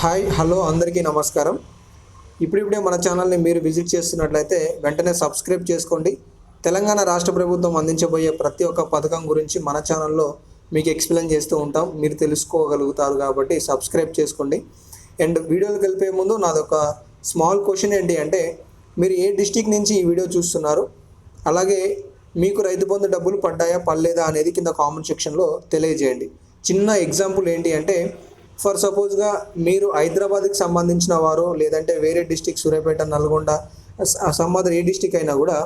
Hi hello అందరికీ నమస్కారం. ఇప్పుడిప్పుడే మన ఛానల్ని మీరు విజిట్ చేస్తున్నట్లయితే వెంటనే సబ్స్క్రైబ్ చేసుకోండి. తెలంగాణ రాష్ట్ర ప్రభుత్వం అందించబోయే ప్రతి ఒక్క పథకం గురించి మన ఛానల్లో మీకు ఎక్స్ప్లెయిన్ చేస్తూ ఉంటాం. మీరు తెలుసుకోగలుగుతారు కాబట్టి సబ్స్క్రైబ్ చేసుకోండి. అండ్ వీడియోలు వెళ్ళిపోయే ముందు నాదొక స్మాల్ క్వశ్చన్ ఏంటి అంటే మీరు ఏ డిస్టిక్ నుంచి ఈ వీడియో చూస్తున్నారు? అలాగే మీకు రైతు బంధు డబ్బులు పడ్డాయా పడలేదా అనేది కింద కామెంట్ సెక్షన్లో తెలియజేయండి. చిన్న ఎగ్జాంపుల్ ఏంటి అంటే ఫర్ సపోజ్గా మీరు హైదరాబాద్కి సంబంధించిన వారు లేదంటే వేరే డిస్టిక్ సూర్యాపేట నల్గొండ సంబంధం ఏ డిస్టిక్ అయినా కూడా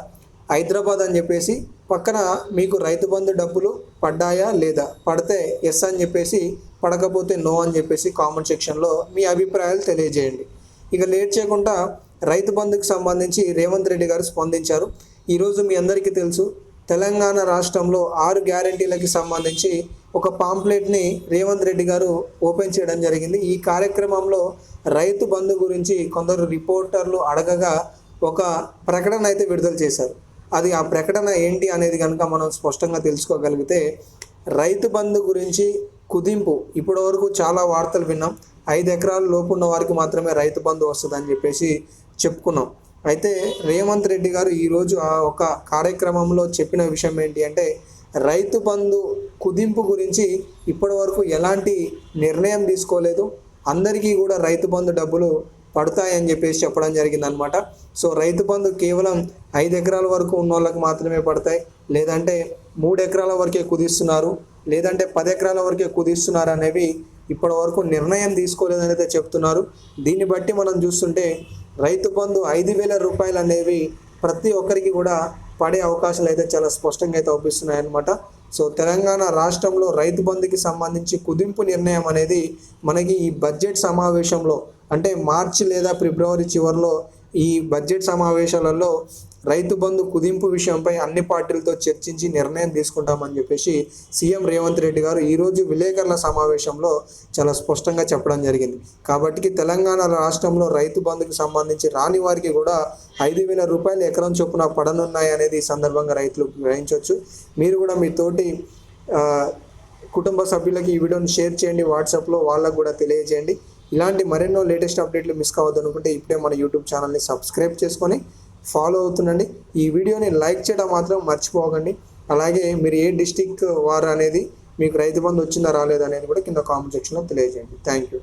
హైదరాబాద్ అని చెప్పేసి పక్కన మీకు రైతు బంధు డబ్బులు పడ్డాయా లేదా? పడితే ఎస్ అని చెప్పేసి పడకపోతే నో అని చెప్పేసి కామెంట్ సెక్షన్లో మీ అభిప్రాయాలు తెలియజేయండి. ఇక లేట్ చేయకుండా రైతు బంధుకు సంబంధించి రేవంత్ రెడ్డి గారు స్పందించారు. ఈరోజు మీ అందరికీ తెలుసు తెలంగాణ రాష్ట్రంలో ఆరు గ్యారంటీలకి సంబంధించి ఒక పాంప్లెట్ని రేవంత్ రెడ్డి గారు ఓపెన్ చేయడం జరిగింది. ఈ కార్యక్రమంలో రైతు బంధు గురించి కొందరు రిపోర్టర్లు అడగగా ఒక ప్రకటన అయితే విడుదల చేశారు. అది ఆ ప్రకటన ఏంటి అనేది కనుక మనం స్పష్టంగా తెలుసుకోగలిగితే రైతు బంధు గురించి కుదింపు ఇప్పటివరకు చాలా వార్తలు విన్నాం. ఐదు ఎకరాల లోపు ఉన్న వారికి మాత్రమే రైతు బంధు వస్తుందని చెప్పేసి చెప్పుకున్నాం. అయితే రేవంత్ రెడ్డి గారు ఈరోజు ఆ ఒక కార్యక్రమంలో చెప్పిన విషయం ఏంటి అంటే రైతు బంధు కుదింపు గురించి ఇప్పటి వరకు ఎలాంటి నిర్ణయం తీసుకోలేదు. అందరికీ కూడా రైతు బంధు డబ్బులు పడతాయని చెప్పేసి చెప్పడం జరిగింది అనమాట సో రైతు బంధు కేవలం ఐదు ఎకరాల వరకు ఉన్న వాళ్ళకి మాత్రమే పడతాయి. లేదంటే మూడు ఎకరాల వరకే కుదిస్తున్నారు. లేదంటే పది ఎకరాల వరకే కుదిస్తున్నారు అనేవి ఇప్పటి వరకు నిర్ణయం తీసుకోలేదని అయితే చెప్తున్నారు. దీన్ని బట్టి మనం చూస్తుంటే రైతు బంధు ఐదు వేల రూపాయలు అనేవి ప్రతి ఒక్కరికి కూడా పడే అవకాశాలు అయితే చాలా స్పష్టంగా అయితే అవుపిస్తున్నాయన్నమాట సో తెలంగాణ రాష్ట్రంలో రైతు బంధుకి సంబంధించి కుదింపు నిర్ణయం అనేది మనకి ఈ బడ్జెట్ సమావేశంలో అంటే మార్చి లేదా ఫిబ్రవరి చివరిలో ఈ బడ్జెట్ సమావేశాలలో రైతు బంధు కుదింపు విషయంపై అన్ని పార్టీలతో చర్చించి నిర్ణయం తీసుకుంటామని చెప్పేసి సీఎం రేవంత్ రెడ్డి గారు ఈరోజు విలేకరుల సమావేశంలో చాలా స్పష్టంగా చెప్పడం జరిగింది. కాబట్టి తెలంగాణ రాష్ట్రంలో రైతు బంధుకు సంబంధించి రాని వారికి కూడా ఐదు వేల రూపాయలు ఎకరం చొప్పున పడనున్నాయి అనేది ఈ సందర్భంగా రైతులు గ్రహించవచ్చు. మీరు కూడా మీ తోటి కుటుంబ సభ్యులకి ఈ వీడియోని షేర్ చేయండి వాట్సాప్లో వాళ్ళకు కూడా తెలియజేయండి. ఇలాంటి మరెన్నో లేటెస్ట్ అప్డేట్లు మిస్ కావద్దు అనుకుంటే ఇప్పుడే మన యూట్యూబ్ ఛానల్ని సబ్స్క్రైబ్ చేసుకొని ఫాలో అవుతుండండి. ఈ వీడియోని లైక్ చేయడం మాత్రం మర్చిపోకండి. అలాగే మీరు ఏ డిస్టిక్ వారు అనేది మీకు రైతు బంధు వచ్చిందా రాలేదా అనేది కూడా కింద కామెంట్ సెక్షన్లో తెలియజేయండి. Thank you.